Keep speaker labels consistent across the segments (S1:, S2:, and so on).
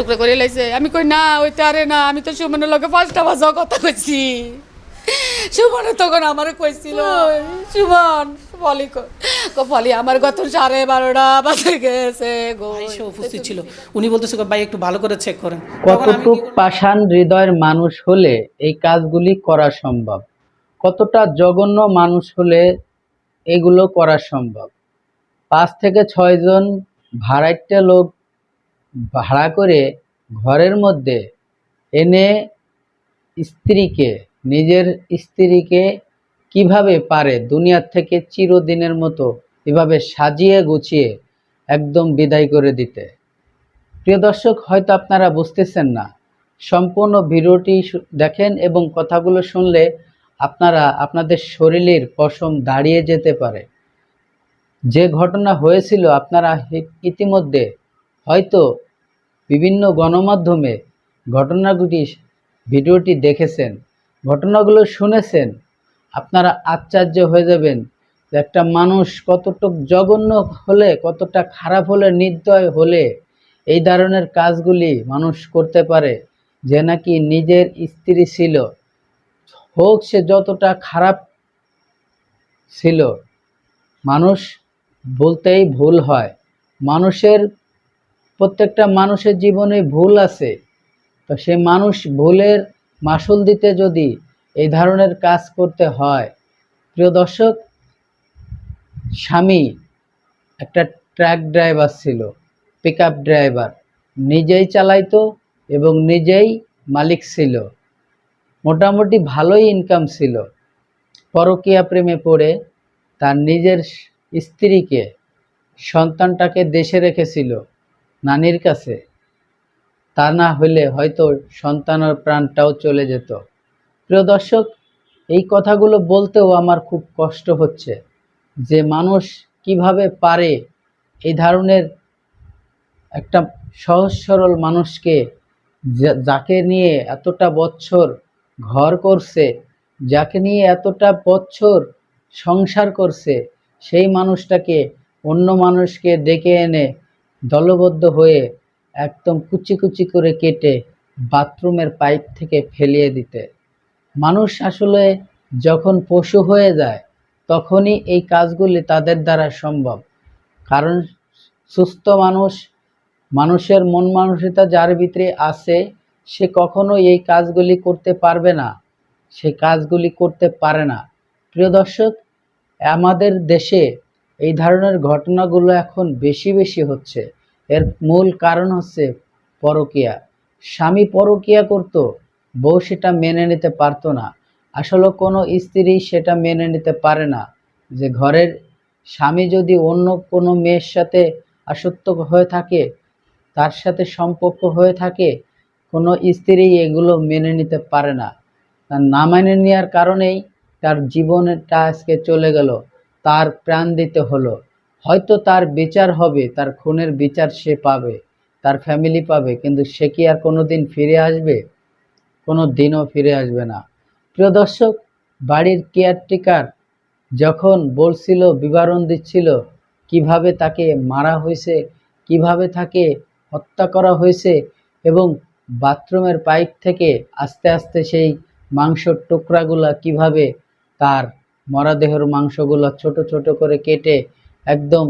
S1: টুকরা করে লাইছে। আমি কই না ওইটা আরে না আমি তো সুমনের লগে পাঁচটা বাজাও কথা কইছি। সুমনে তখন আমার কইছিল সুমন বলি বলি আমার গত সাড়ে বারোটা বাজে গেছে গো।
S2: উপস্থিত ছিল। উনি বলতেছে ভাই একটু ভালো করে চেক করেন।
S3: কতটুক পাষাণ হৃদয়ের মানুষ হলে এই কাজগুলি করা সম্ভব? কতটা জঘন্য মানুষ হলে এগুলো করা সম্ভব? পাঁচ থেকে ছয়জন ভাড়াইটা লোক ভাড়া করে ঘরের মধ্যে এনে স্ত্রীকে, নিজের স্ত্রীকে কীভাবে পারে দুনিয়ার থেকে চিরদিনের মতো এভাবে সাজিয়ে গুছিয়ে একদম বিদায় করে দিতে? প্রিয় দর্শক, হয়তো আপনারা বুঝতেছেন না। সম্পূর্ণ ভিডিওটি দেখেন এবং কথাগুলো শুনলে আপনারা আপনাদের শরীরের পশম দাঁড়িয়ে যেতে পারে। যে ঘটনা হয়েছিল, আপনারা ইতিমধ্যে হয়তো বিভিন্ন গণমাধ্যমে ঘটনাগুলি ভিডিওটি দেখেছেন, ঘটনাগুলো শুনেছেন। আপনারা আশ্চর্য হয়ে যাবেন যে একটা মানুষ কতটুক জঘন্য হলে, কতটা খারাপ হলে, নির্দয় হলে এই ধরনের কাজগুলি মানুষ করতে পারে যে নাকি নিজের স্ত্রী ছিল। হোক সে যতটা খারাপ ছিল, মানুষ বলতেই ভুল হয়। মানুষের প্রত্যেকটা মানুষের জীবনে ভুল আছে, তো সে মানুষ ভুলের মাসুল দিতে যদি এই ধরনের কাজ করতে হয়, প্রিয় দর্শক, স্বামী একটা ট্রাক ড্রাইভার ছিল পিক ড্রাইভার, নিজেই চালাইতো এবং নিজেই মালিক ছিল। মোটামুটি ভালোই ইনকাম ছিল। পরকীয়া প্রেমে পড়ে তার নিজের স্ত্রীকে, সন্তানটাকে দেশে রেখেছিল। নানির কাছে। তা না হলে হয়তো সন্তানের প্রাণটাও চলে যেত। প্রিয় দর্শক, এই কথাগুলো বলতেও আমার খুব কষ্ট হচ্ছে যে মানুষ কীভাবে পারে এই ধরনের একটা সহজ সরল মানুষকে যাকে নিয়ে এতটা বছর ঘর করছে, যাকে নিয়ে এতটা বছর সংসার করছে, সেই মানুষটাকে অন্য মানুষকে ডেকে এনে দলবদ্ধ হয়ে একদম কুচি কুচি করে কেটে বাথরুমের পাইপ থেকে ফেলিয়ে দিতে। মানুষ আসলে যখন পশু হয়ে যায়, তখনই এই কাজগুলি তাদের দ্বারা সম্ভব। কারণ সুস্থ মানুষ, মানুষের মন মানসিকতা যার ভিতরে আছে, সে কখনো এই কাজগুলি করতে পারবে না। সে কাজগুলি করতে পারে না। প্রিয় দর্শক, আমাদের দেশে এই ধরনের ঘটনাগুলো এখন বেশি বেশি হচ্ছে। এর মূল কারণ হচ্ছে পরকীয়া। স্বামী পরকীয়া করত, বউ সেটা মেনে নিতে পারতো না। আসলে কোনো স্ত্রী সেটা মেনে নিতে পারে না। যে ঘরের স্বামী যদি অন্য কোনো মেয়ের সাথে আসক্ত হয়ে থাকে, তার সাথে সম্পর্ক হয়ে থাকে, কোনো স্ত্রী এগুলো মেনে নিতে পারে না। তার না মেনে নেওয়ার কারণেই তার জীবনটা আজকে চলে গেল। তার প্রাণ দিতে হলো। হয়তো তার বিচার হবে, তার খুনের বিচার সে পাবে, তার ফ্যামিলি পাবে, কিন্তু সে কি আর কোনো দিন ফিরে আসবে? কোনো দিনও ফিরে আসবে না। প্রিয় দর্শক, বাড়ির কেয়ারটেকার যখন বলছিল, বিবরণ দিচ্ছিল, কীভাবে তাকে মারা হয়েছে, কীভাবে তাকে হত্যা করা হয়েছে এবং বাথরুমের পাইপ থেকে আস্তে আস্তে সেই মাংসর টুকরাগুলা কীভাবে তার মরাদেহর মাংসগুলো ছোট ছোট করে কেটে একদম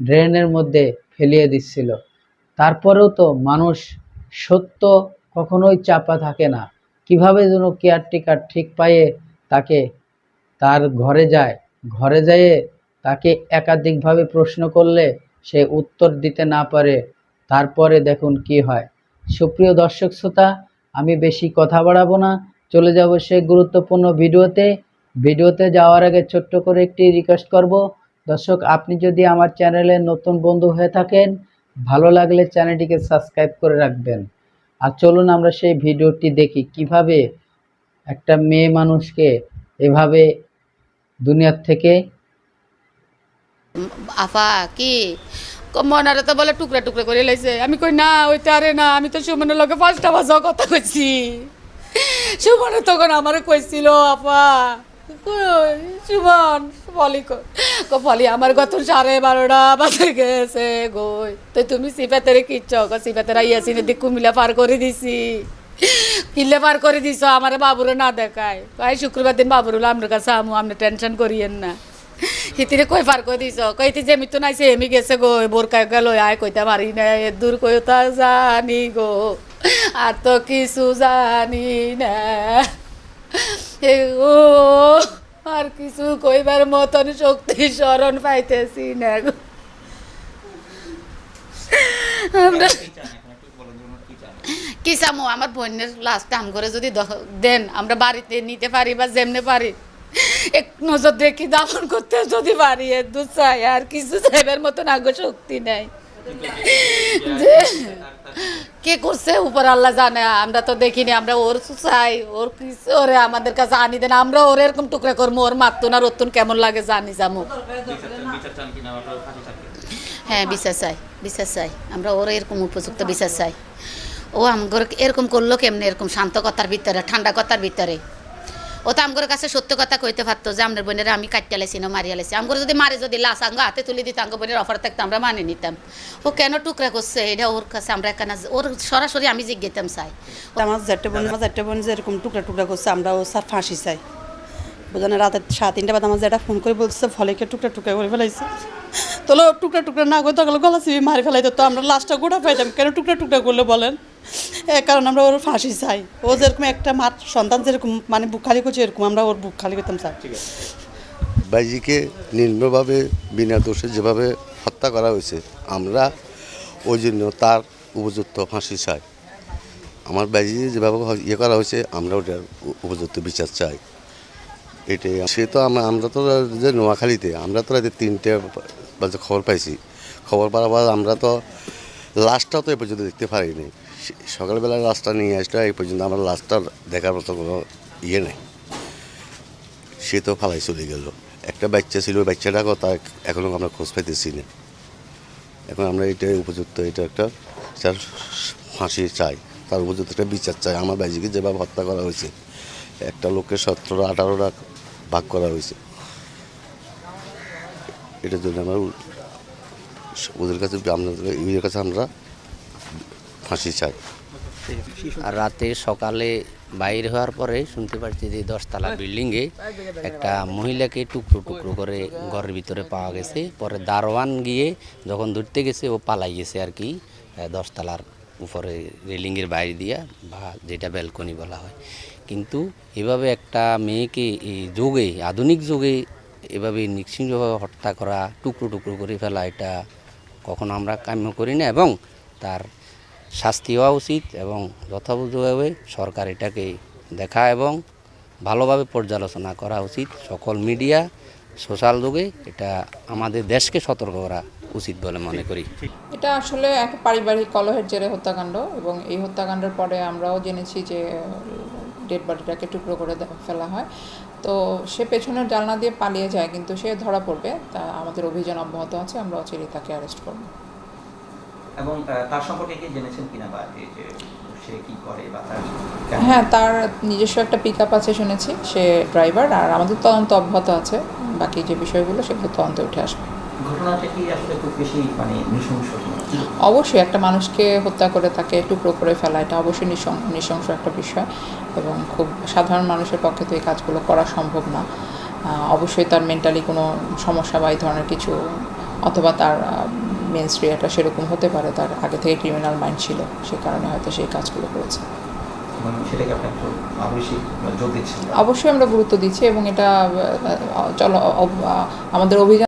S3: ড্রেনের মধ্যে ফেলিয়ে দিচ্ছিল। তারপরেও তো মানুষ সত্য কখনোই চাপা থাকে না। কীভাবে যেন কেয়ারটেকার ঠিক পায়ে তাকে তার ঘরে যায়, ঘরে যেয়ে তাকে একাধিকভাবে প্রশ্ন করলে সে উত্তর দিতে না পারে। তারপরে দেখুন কি হয়। সুপ্রিয় দর্শক শ্রোতা, আমি বেশি কথা বাড়াবো না। চলে যাব সেই গুরুত্বপূর্ণ ভিডিওতে। ভিডিওতে যাওয়ার আগে ছোট্ট করে একটি রিকোয়েস্ট করব। দর্শক, আপনি যদি আমার চ্যানেলে নতুন বন্ধু হয়ে থাকেন, ভালো লাগলে চ্যানেলটিকে সাবস্ক্রাইব করে রাখবেন। আর চলুন আমরা সেই ভিডিওটি দেখি, কীভাবে একটা মেয়ে মানুষকে এভাবে দুনিয়ার থেকে
S1: আফা, কি? মনারে তো বলে টুকরা টুকরা করে লাইছে। আমি কই, না ওইটা আরে না, আমি তো সুমনের লগে পাঁচটা বাজাও কথা কইছি। সুমনে তখন আমার কইছিল আপা কই, সুমন বলি কই কো বলি আমার গত সাড়ে বারোটা বাজে গেছে গই তো তুমি সিপাতেরে কিচ্ছ সিপাতেরা ইয়াসিনে দিক কুমিল্লা পার করে দিছি। কিল্লে পার করে দিছ আমার বাবুরে না দেখায়। ভাই শুক্রবার দিন বাবুর আপনার কাছে আমু আপনি টেনশন করিয়েন না। হিতিরে কই পার করে দিছ? কইতে যে আমি তো নাইছে এমি গেছে গো বোরকা গেল আয় কইতে পারি না দূর কইতা জানি গো। আর তো কিছু জানি না। ও আর কিছু কইবার মতন শক্তি স্মরণ পাইতেছি না আমরা কি চামো? আমার বোনের লাস্ট টাইম করে যদি দেন আমরা বাড়িতে নিতে পারি বা যেমনে পারি। এক নজর দেখি দাফন করতে যদি পারি দু চাই আর কিছু চাইবার মতন আগ্রহ শক্তি নেই। যে কে করছে? উপর আল্লাহ জানে, আমরা তো দেখিনি, আমরা ওর চাই ওর কিছু ওরে আমাদের কাছে আনি দেন, আমরা ওর এরকম টুকরে করব ওর মারতুন আর ওতুন কেমন লাগে জানি, জামু। হ্যাঁ বিশ্বাস চাই বিশ্বাস চাই, আমরা ওর এরকম উপযুক্ত বিশ্বাস চাই। ও আমগর এরকম করল কেমনে, এরকম শান্ত কথার ভিতরে, ঠান্ডা কথার ভিতরে। ও তো আমগর কাছে সত্য কথা কইতে পারতো যে আমার বোনের আমি কাটিয়া লাইছি না মারিয়া লাইছি আমগর যদি মারে যদি লাশ আঙ্গ হাতে তুলে দিত আঙ্গ বোনের অফার থাকতো, আমরা মানে নিতাম। ও কেন টুকরা করছে? এটা ওর কাছে আমরা কেন ওর সরাসরি আমি জিজ্ঞেতাম চাই।
S4: আমার চারটে বোন আমার চারটে বোন যেরকম টুকরা টুকরা করছে, আমরা ও স্যার ফাঁসি চাই। বোঝানো রাতে সাড়ে তিনটা বাদ আমার যেটা ফোন করে বলছে ফলেকে টুকরা টুকরা করে ফেলাইছে? তোলো টুকরা টুকরা না করে তখন গলা চিবি মারি ফেলাইতো। তো আমরা লাস্টটা গোটা পাইতাম, কেন টুকরা টুকরা করলে বলেন? কারণ আমরা ওর ফাঁসি চাই। ও যেরকম একটা মার সন্তান যেরকম মানে বুক খালি করছে এরকম আমরা ওর বুক খালি করতাম চাই
S5: বাইজিকে নির্মভাবে বিনা দোষে যেভাবে হত্যা করা হয়েছে আমরা ওই জন্য তার উপযুক্ত ফাঁসি চাই। আমার বাইজি যেভাবে ইয়ে করা হয়েছে আমরা ওটার উপযুক্ত বিচার চাই। এটাই সে তো আমরা আমরা তো যে নোয়াখালীতে আমরা তো রাতে তিনটে বাজে খবর পাইছি। খবর পাওয়ার পর আমরা তো লাস্টটাও তো এ পর্যন্ত দেখতে পারিনি। সকালবেলা লাস্টটা নিয়ে আসলে এই পর্যন্ত আমরা লাস্টটা দেখার মতো কোনো ইয়ে নেই। সে তো ফালাই চলে গেল। একটা বাচ্চা ছিল ওই বাচ্চাটা কথা এখনও আমরা খোঁজ পাইতেছি না। এখন আমরা এটা উপযুক্ত, এটা একটা তার ফাঁসি চাই, তার উপযুক্ত একটা বিচার চাই। আমার বাইজিকে যেভাবে হত্যা করা হয়েছে, একটা লোককে সতেরো, আঠারোটা ভাগ করা হয়েছে। এটার জন্য আমরা ওদের কাছে আপনাদের ইয়ের কাছে আমরা ফাঁসি চাই।
S6: আর রাতে সকালে বাইর হওয়ার পরে শুনতে পাচ্ছি যে দশতলা বিল্ডিংয়ে একটা মহিলাকে টুকরো টুকরো করে ঘরের ভিতরে পাওয়া গেছে। পরে দারোয়ান গিয়ে যখন ধরতে গেছে, ও পালাই গেছে আর কি দশতলার উপরে রেলিংয়ের বাইরে দিয়া বা যেটা ব্যালকনি বলা হয়। কিন্তু এভাবে একটা মেয়েকে এই যুগে, আধুনিক যুগে এভাবে নিশ্চিন্তভাবে হত্যা করা, টুকরো টুকরো করে ফেলা, এটা কখনো আমরা কাম্য করি না এবং তার শাস্তি হওয়া উচিত এবং যথাযথভাবে সরকার এটাকে দেখা এবং ভালোভাবে পর্যালোচনা করা উচিত। সকল মিডিয়া, সোশ্যাল যুগে এটা আমাদের দেশকে সতর্ক করা উচিত বলে মনে করি।
S7: এটা আসলে এক পারিবারিক কলহের জেরে হত্যাকাণ্ড এবং এই হত্যাকাণ্ডের পরে আমরাও জেনেছি যে ডেড বডিটাকে টুকরো করে ফেলা হয়। তো সে পেছনের জানলা দিয়ে পালিয়ে যায় কিন্তু সে ধরা পড়বে। তা আমাদের অভিযান অব্যাহত আছে আমরা অচিরেই তাকে অ্যারেস্ট করব।
S8: এবং তার সম্পর্কে কি জেনেছেন কিনা বা সে কি করে বা তার
S7: হ্যাঁ তার নিজস্ব একটা পিক আপ আছে শুনেছি সে ড্রাইভার আর আমাদের তদন্ত অব্যাহত আছে বাকি যে বিষয়গুলো সেগুলো তদন্তে উঠে আসবে।
S8: ঘটনাটা কি আসলে খুব বেশি মানে নৃশংস
S7: অবশ্যই একটা মানুষকে হত্যা করে তাকে টুকরো করে ফেলা এটা অবশ্যই নৃশং- নৃশংস একটা বিষয় এবং খুব সাধারণ মানুষের পক্ষে তো এই কাজগুলো করা সম্ভব না। অবশ্যই তার মেন্টালি কোনো সমস্যা বা এই ধরনের কিছু অথবা তার মেন স্ট্রিয়াটা সেরকম হতে পারে তার আগে থেকে ক্রিমিনাল মাইন্ড ছিল সে কারণে হয়তো সেই কাজগুলো করেছে।
S8: জোর দিচ্ছেন।
S7: অবশ্যই আমরা গুরুত্ব দিচ্ছি এবং এটা চলো আমাদের অভিযান